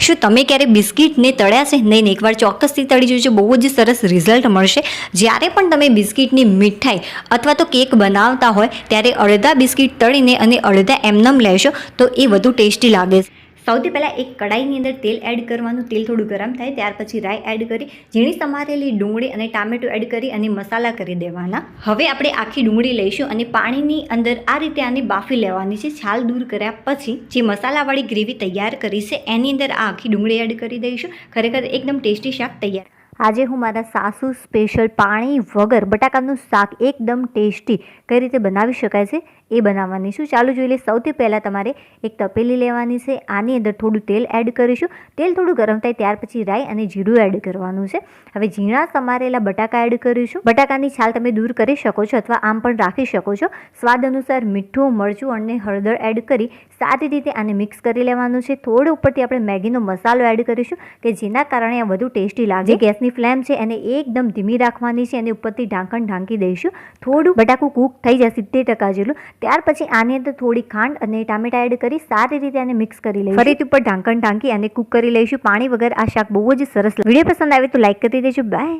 શું તમે ક્યારે બિસ્કિટને તળ્યા છે? નહીં નહીં. એકવાર ચોક્કસથી તળી જોજો. બહુ જ સરસ રિઝલ્ટ મળશે. જ્યારે પણ તમે બિસ્કિટની મીઠાઈ અથવા તો કેક બનાવતા હોય, ત્યારે અડધા બિસ્કિટ તળીને અને અડધા એમનમ લેશો તો એ વધુ ટેસ્ટી લાગે છે. સૌથી પહેલાં એક કડાઈની અંદર તેલ એડ કરવાનું, તેલ થોડું ગરમ થાય, ત્યાર પછી રાઈ એડ કરી, ઝીણી સમારેલી ડુંગળી અને ટામેટું એડ કરી અને મસાલા કરી દેવાના. હવે આપણે આખી ડુંગળી લઈશું અને પાણીની અંદર આ રીતે આને બાફી લેવાની છે. છાલ દૂર કર્યા પછી જે મસાલાવાળી ગ્રેવી તૈયાર કરી છે, એની અંદર આ આખી ડુંગળી એડ કરી દઈશું. ખરેખર એકદમ ટેસ્ટી શાક તૈયાર આજે હું મારા સાસુ સ્પેશિયલ પાણી વગર બટાકાનું શાક એકદમ ટેસ્ટી કઈ રીતે બનાવી શકાય છે એ બનાવવાની છું. ચાલુ જોઈ લે, સૌથી પહેલાં તમારે એક તપેલી લેવાની છે. આની અંદર થોડું તેલ એડ કરીશું. તેલ થોડું ગરમ થાય ત્યાર પછી રાઈ અને જીરું એડ કરવાનું છે. હવે ઝીણા સમારેલા બટાકા એડ કરીશું. બટાકાની છાલ તમે દૂર કરી શકો છો અથવા આમ પણ રાખી શકો છો. સ્વાદ અનુસાર મીઠું, મરચું અને હળદર એડ કરી સારી રીતે આને મિક્સ કરી લેવાનું છે. થોડું ઉપરથી આપણે મેગીનો મસાલો એડ કરીશું કે જેના કારણે આ વધુ ટેસ્ટી લાગે. ગેસની ફ્લેમ છે એને એકદમ ધીમી રાખવાની છે અને ઉપરથી ઢાંકણ ઢાંકી દઈશું. થોડું બટાકું કૂક થઈ જાય સિત્તેર ટકા જેટલું. ત્યાર પછી આની અંદર થોડી ખાંડ અને ટામેટા એડ કરી સારી રીતે આને મિક્સ કરી લઈશું. ફરીથી ઉપર ઢાંકણ ઢાંકી અને કૂક કરી લઈશું. પાણી વગર આ શાક બહુ જ સરસ વીડિયો પસંદ આવે તો લાઈક કરી દેજો. બાય